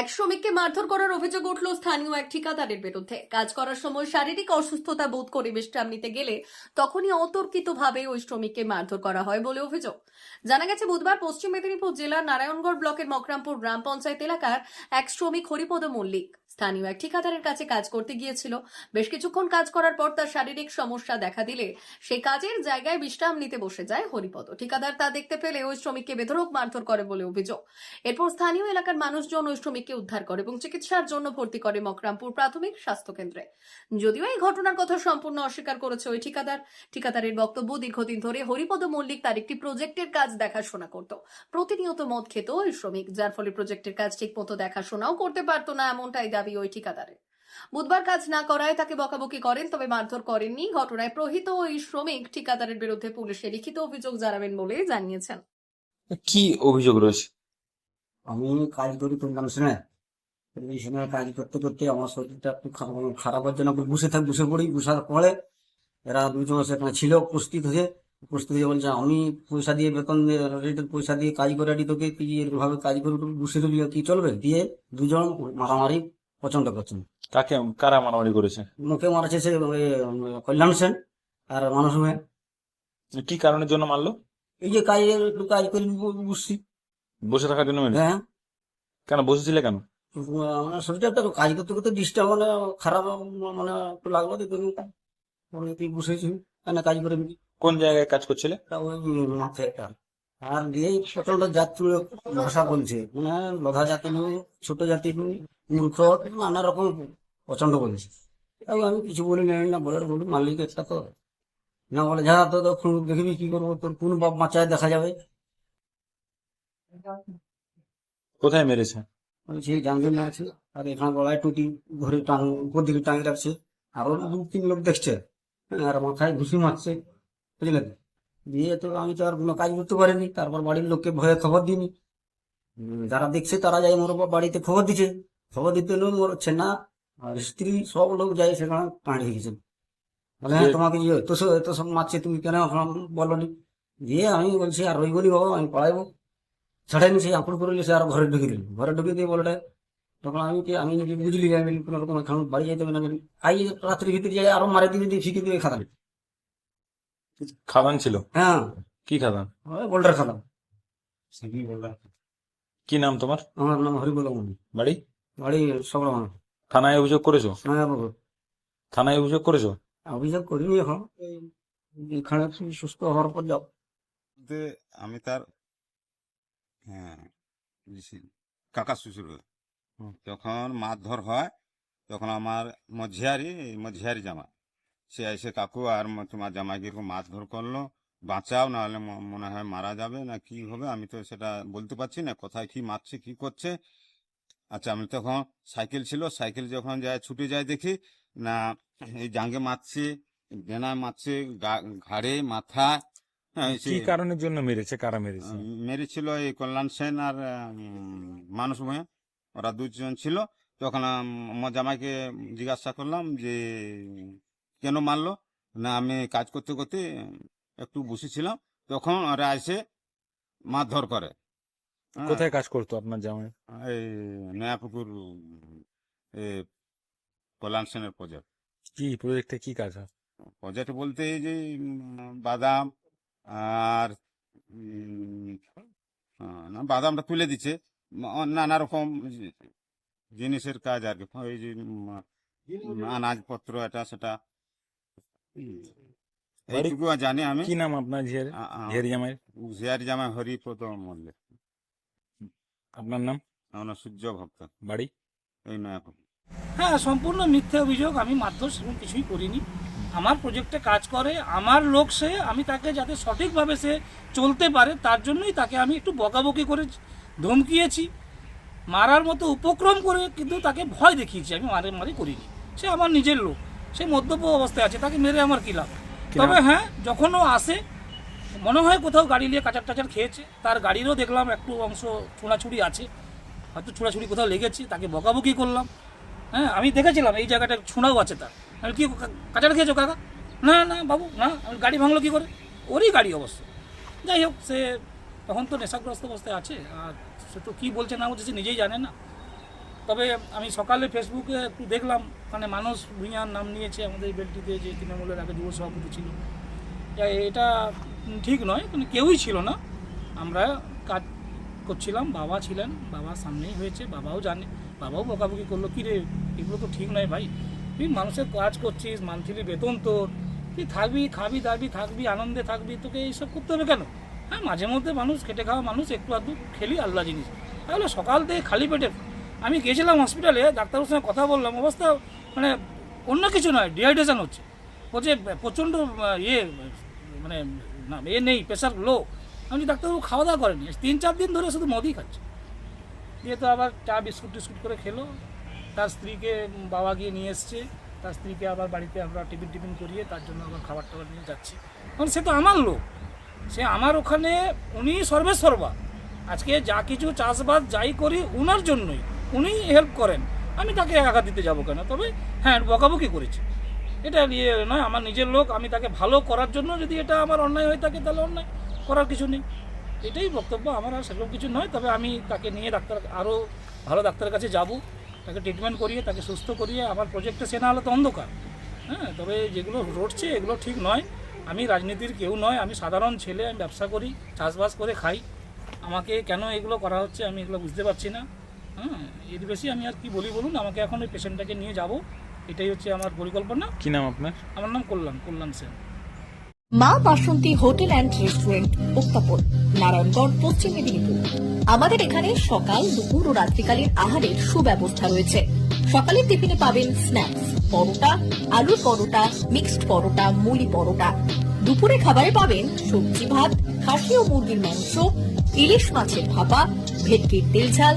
এক শ্রমিককে মারধর করার অভিযোগ উঠল স্থানীয় এক ঠিকাদারের বিরুদ্ধে। কাজ করার সময় শারীরিক অসুস্থতা বোধ করে বিশ্রাম নিতে গেলে তখনই অতর্কিতভাবে ওই শ্রমিককে মারধর করা হয় বলে অভিযোগ। জানা গেছে, বুধবার পশ্চিম মেদিনীপুর জেলার নারায়ণগড় ব্লকের মকরামপুর গ্রাম পঞ্চায়েত এলাকার এক শ্রমিক হরিপদ মল্লিক স্থানীয় এক ঠিকাদারের কাছে কাজ করতে গিয়েছিল। বেশ কিছুক্ষণ কাজ করার পর তার শারীরিক সমস্যা দেখা দিলে সে কাজের জায়গায় বিশ্রাম নিতে বসে যায় হরিপদ। ঠিকাদার তা দেখতে পেলে ওই শ্রমিককে বেধরক মারধর করে বলে অভিযোগ। এরপর স্থানীয় এলাকার মানুষজন ওই শ্রমিককে উদ্ধার করে এবং চিকিৎসার জন্য ভর্তি করে মকরামপুর প্রাথমিক স্বাস্থ্য কেন্দ্রে যদিও এই ঘটনার কথা সম্পূর্ণ অস্বীকার করেছে ওই ঠিকাদার। ঠিকাদারের বক্তব্য দীর্ঘদিন ধরে হরিপদ মল্লিক তার একটি প্রজেক্টের কাজ দেখাশোনা করত। প্রতিনিয়ত মদ খেত ওই শ্রমিক, যার ফলে প্রজেক্টের কাজ ঠিক মতো দেখাশোনাও করতে পারতো না, এমনটাই ওই ঠিকাদারের। বুধবার কাজ না করায় তাকে বকাবকি করেন তবে মারধর করেননি। ঘটনায় প্রহিত ওই শ্রমিক ঠিকাদারের বিরুদ্ধে পুলিশে লিখিত অভিযোগ জানাবেন বলে জানিয়েছেন। কি অভিযোগ রয়েছে? আমি কাজ করি তুললাম শুনে। এই সময় কাজ করতে করতে আমার শরীরটা একটু খারাপ- হওয়ার জন্য বসে থাক বসে পড়ি। বসার পরে এরা দুজন সেখানে ছিল উপস্থিত হয়ে উপস্থিত হয়ে বলছে আমি পয়সা দিয়ে বেতন দিয়ে পয়সা দিয়ে কাজ করে তোকে তুই এরভাবে কাজ করে বসে দিবি কি চলবে? দিয়ে দুজন মারামারি পছন্দ করছেন কাকে কারা মারামারি করেছে? মুখে মারাছে সে ওই, কল্যাণ সেন আর মানুষ মেয়ে কি কারণের জন্য মারলো? এই যে কাজ একটু কাজ করি ব- বসছি বসে থাকার জন্য হ্যাঁ। কেন বসেছিলে কেন? আমার শরীরটা একটা কাজ করতে করতে ডিস্টার্ব মানে খারাপ মানে একটু লাগল তুই বসেছি কেন কাজ করে কোন জায়গায় কাজ করছিলে? মাথায় একটা। আর দিয়ে প্রচণ্ড জাতি ভাষা বলছে। মানে লধা জাতি নয় ছোট জাতি নয় মূর্খ নানা রকম প্রচণ্ড বলছে তাও আমি কিছু বলি না না বলে বলি মালিক একটা তো। না বলে যা তো তখন দেখবি কি করব তোর কোন বাপ মাচায় দেখা যাবে? কোথায় মেরেছে? সেই জানবেন আছে আর এখানে গলায় টুটি ঘরে টাঙ উপর দিকে টাঙিয়ে রাখছে। আরও দু তিন লোক দেখছে হ্যাঁ, আর মাথায় ঘুষি মারছে বুঝলেন দিয়ে তো আমি তো আর কোনো কাজ করতে পারিনি। তারপর বাড়ির লোককে ভয়ে খবর দিইনি। যারা দেখছে তারা যাই মোর বাড়িতে খবর দিচ্ছে খবর দিতে হলেও মোর ছেনা আর স্ত্রী সব লোক যায় সেখানে কাঁড়িয়ে গেছে। বলে হ্যাঁ তোমাকে ইয়ে এত সব এত সব মারছে তুমি কেন বলনি? দিয়ে আমি বলছি আর রইবনি বাবা আমি পড়াইবো ছাড়াইনি সেই আঁকুড় করে সে আর ঘরে ঢুকে দিল ঘরে ঢুকে দিয়ে বলে তখন আমি কি আমি বুঝলি আমি কোনো রকম বাড়ি যাইতে হবে না আই রাত্রির ভিতরে যাই আরও মারে দিয়ে দিয়ে ফিকে দিয়ে খাতাম। খাদান ছিল? হ্যাঁ। কি খাদান? ওই বোল্ডার সে কি নাম তোমার? আমার নাম হরিবল বাড়ি? বাড়ি সবরা মানুষ থানায় অভিযোগ করেছ? থানায় অভিযোগ। করেছ? অভিযোগ করিনি এখন। এখানে সুস্থ হওয়ার পর যাও। আমি তার হ্যাঁ কাকা শ্বশুর। যখন মারধর হয় তখন আমার মঝিয়ারি মঝিয়ারি জামা সে এসে কাকু আর তোমার জামাইকে এরকম মারধর করল। বাঁচাও নাহলে মনে হয় মারা যাবে না কি হবে আমি তো সেটা বলতে পারছি না কোথায় কি মারছে কি করছে। আচ্ছা আমি তখন সাইকেল ছিল সাইকেল যখন যায় ছুটে যায় দেখি না এই জাঙ্গে মারছে ডেনায় মারছে ঘাড়ে মাথা হ্যাঁ কি কারণের জন্য মেরেছে কারা মেরেছে? মেরেছিল এই কল্যাণ সেন আর মানুষ ভূঁয়া ওরা দুজন ছিল। তখন আমার জামাইকে জিজ্ঞাসা করলাম যে কেন মারলো? না আমি কাজ করতে করতে একটু বসেছিলাম তখন ওরা এসে মারধর করে। হ্যাঁ, কোথায় কাজ করতো আপনার জামাই? এই নয়াপুকুর কল্যাণ সেনের প্রজেক্ট কি প্রজেক্টে কি কাজ হয়? প্রজেক্ট বলতে যে বাদাম আর না বাদামটা তুলে দিচ্ছে। নানা রকম জিনিসের কাজ আর কি। এই যে আনাজপত্র এটা সেটা। এইটুকু জানি আমি? কি নাম আপনার ঝিয়ারি? ঝিয়ারি জামাই? ঝিয়ারি জামাই হরিপদ মল্লিক। আপনার নাম? আমার সূর্য ভক্ত। বাড়ি? এই নয়াপুর। হ্যাঁ সম্পূর্ণ মিথ্যে অভিযোগ আমি মারধর সেরকম কিছুই করিনি। আমার প্রজেক্টে কাজ করে আমার লোক সে আমি তাকে যাতে সঠিকভাবে সে চলতে পারে তার জন্যই তাকে আমি একটু বকাবকি করে ধমকিয়েছি। মারার মতো উপক্রম করে কিন্তু তাকে ভয় দেখিয়েছি আমি মারে মারি করিনি। সে আমার নিজের লোক। সে মদ্যপ অবস্থায় আছে তাকে মেরে আমার কী লাভ? তবে হ্যাঁ যখন ও আসে মনে হয় কোথাও গাড়ি নিয়ে কাচার টাচার খেয়েছে তার গাড়িরও দেখলাম একটু অংশ ছোঁড়াছুড়ি আছে হয়তো ছোড়াছুড়ি কোথাও লেগেছে তাকে বকাবকি করলাম। হ্যাঁ আমি দেখেছিলাম এই জায়গাটা ছোঁড়াও আছে তার। আমি কি কাচার খেয়েছো কাকা? না না বাবু না আমি গাড়ি ভাঙলো কী করে? ওরই গাড়ি অবশ্য। যাই হোক সে তখন তো নেশাগ্রস্ত অবস্থায় আছে আর সে তো কী বলছে না বলছে সে নিজেই জানে না। তবে আমি সকালে ফেসবুকে একটু দেখলাম মানে মানুষ ভূঁইয়ার নাম নিয়েছে আমাদের এই বেলটিতে যে তৃণমূলের আগে যুব সভাপতি ছিল। এটা ঠিক নয়, কিন্তু কেউই ছিল না। আমরা কাজ করছিলাম, বাবা ছিলেন বাবার সামনেই হয়েছে, বাবাও জানে, বাবাও বকাবকি করল, কী রে, এগুলো তো ঠিক নয় ভাই। তুই মানুষের কাজ করছিস, মান্থলি বেতন তোর, তুই থাকবি, খাবি, দাবি, থাকবি, আনন্দে থাকবি, তোকে এইসব করতে হবে কেন? হ্যাঁ মাঝে মধ্যে মানুষ, খেটে খাওয়া মানুষ, একটু আধটু খেলি আল্লাহ জিনিস। তাহলে সকাল থেকে খালি পেটে আমি গেছিলাম হসপিটালে ডাক্তারের সঙ্গে কথা বললাম, অবস্থা মানে অন্য কিছু নয় ডিহাইড্রেশন হচ্ছে। বলছে, প্রচণ্ড ইয়ে মানে না, এ নেই প্রেশার লো আমি ডাক্তারবাবু খাওয়া দাওয়া করেনি? তিন চার দিন ধরে শুধু মদই খাচ্ছে। দিয়ে তো আবার চা, বিস্কুট টিস্কুট করে খেলো। তার স্ত্রীকে বাবা গিয়ে নিয়ে এসছে। তার স্ত্রীকে আবার বাড়িতে আমরা টিফিন টিফিন করিয়ে তার জন্য আবার খাবার টাবার নিয়ে যাচ্ছি। কারণ সে তো আমার লোক। সে আমার ওখানে, উনি সর্বেসর্বা আজকে যা কিছু চাষবাস যাই করি, উনার জন্যই। উনি হেল্প করেন। আমি তাকে আঘাত দিতে যাব কেন? তবে হ্যাঁ বকাবকি করেছে। এটা ইয়ে নয়, আমার নিজের লোক, আমি তাকে ভালো করার জন্য যদি এটা আমার অন্যায় হয়ে থাকে, তাহলে অন্যায় করার কিছু নেই। এটাই বক্তব্য, আমার আর সেরকম কিছু নয়, তবে আমি তাকে নিয়ে ডাক্তার আরও ভালো ডাক্তারের কাছে যাব। তাকে ট্রিটমেন্ট করিয়ে, তাকে সুস্থ করিয়ে, আমার প্রজেক্টে সে না হলে তো অন্ধকার। হ্যাঁ তবে যেগুলো রটছে, এগুলো ঠিক নয়। আমি রাজনীতির কেউ নয়, আমি সাধারণ ছেলে, আমি ব্যবসা করি, চাষবাস করে খাই। আমাকে কেন এগুলো করা হচ্ছে, আমি এগুলো বুঝতে পারছি না। হ্যাঁ এর বেশি আমি আর কি বলি বলুন আমাকে এখন ওই পেশেন্টটাকে নিয়ে যাব। এটাই হচ্ছে আমার পরিকল্পনা। কি নাম আপনার? আমার নাম Kalyan Kalyan Sen. Maa Basanti hotel and restaurant উত্তাপন Narayangarh Paschim Medinipur. আমাদের এখানে সকাল দুপুর ও রাত্রিকালীন আহারের সুব্যবস্থা রয়েছে। সকালের টিফিনে পাবেন স্ন্যাক্স পরোটা আলুর পরোটা মিক্সড পরোটা মুলি পরোটা। দুপুরে খাবারে পাবেন সবজি ভাত খাসি ও মুরগির মাংস ইলিশ মাছের ভাপা ভেটকির তেল ঝাল